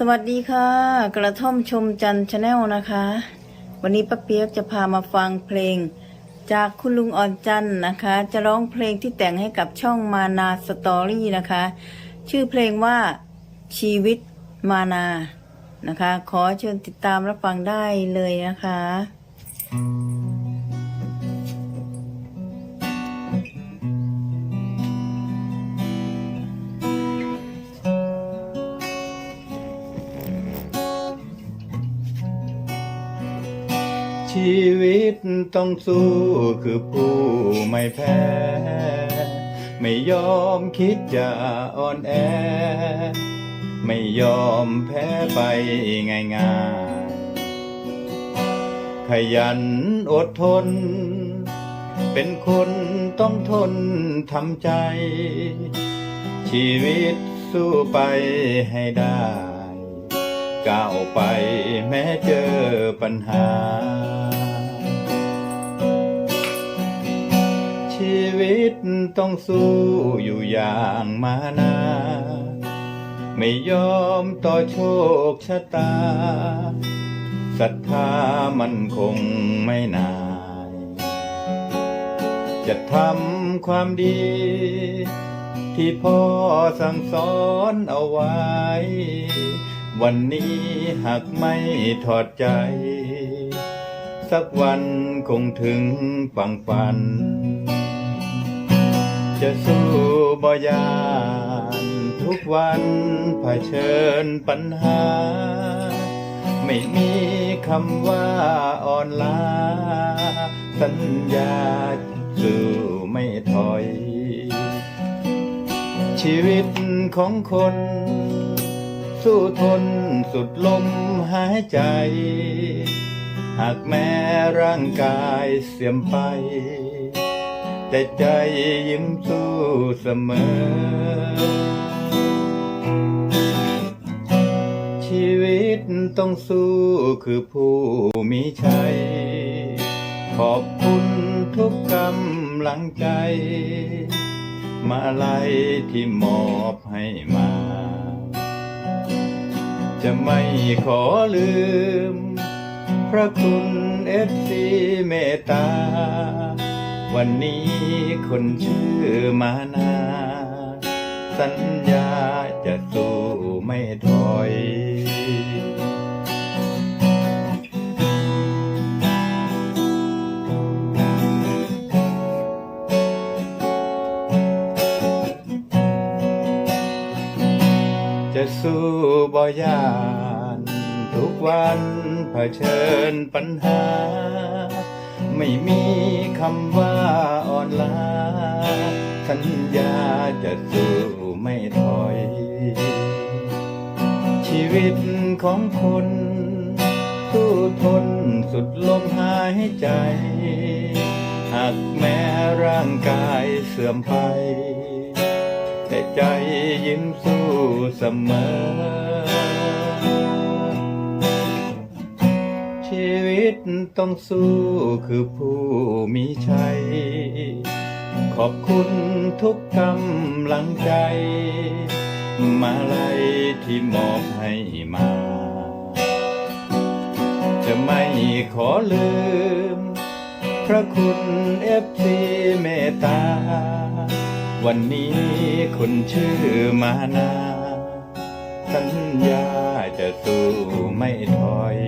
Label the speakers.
Speaker 1: สวัสดีค่ะ กระท่อมชมจันชาแนลนะคะ วันนี้ป้าเปียกจะพามาฟังเพลง จากคุณลุงอ่อนจันนะคะ จะร้องเพลงที่แต่งให้กับช่องมานาสตอรี่นะคะ ชื่อเพลงว่าชีวิตมานานะคะ ขอเชิญติดตามรับฟังได้เลยนะคะ
Speaker 2: ชีวิตต้องสู้คือผู้ไม่แพ้ ไม่ยอมคิดจะอ่อนแอ ไม่ยอมแพ้ไปง่ายๆขยันอดทน เป็นคนต้องทนทำใจ ชีวิตสู้ไปให้ได้ ก้าวไปแม้เจอปัญหา ชีวิตต้องสู้อยู่อย่างมานา ไม่ยอมต่อโชคชะตาศรัทธามันคงไม่นายจะทำความดี ที่พ่อสั่งสอนเอาไว้ วันนี้หากไม่ถอดใจ สักวันคงถึงฝั่งฝัน จะสู้บ่ยานทุกวันเผชิญปัญหา ไม่มีคำว่าอ่อนล้า สัญญาสู้ไม่ถอย ชีวิตของคน สู้ทนสุดลมหายใจ หากแม้ร่างกายเสื่อมไป แต่ใจยิ้มสู้เสมอ ชีวิตต้องสู้คือผู้มีชัย ขอบคุณทุกกำลังใจ มาลัยที่มอบให้มา จะไม่ขอลืม พระคุณเอฟซีเมตตา วันนี้คนชื่อมานา สัญญาจะสู้ไม่ถอย จะสู้บ่ยาน ทุกวันเผชิญปัญหา ไม่มีคำว่าอ่อนล้าสัญญาจะสู้ไม่ถอย ชีวิตของคนสู้ทนสุดลมหายใจ หากแม้ร่างกายเสื่อมไป แต่ใจยิ้มสู้เสมอ ชีวิตต้องสู้คือผู้มีชัย ขอบคุณทุกกำลังใจ มาลัยที่มอบให้มา จะไม่ขอลืม พระคุณเอฟซีเมตตา วันนี้คนชื่อมานา สัญญาจะสู้ไม่ถอย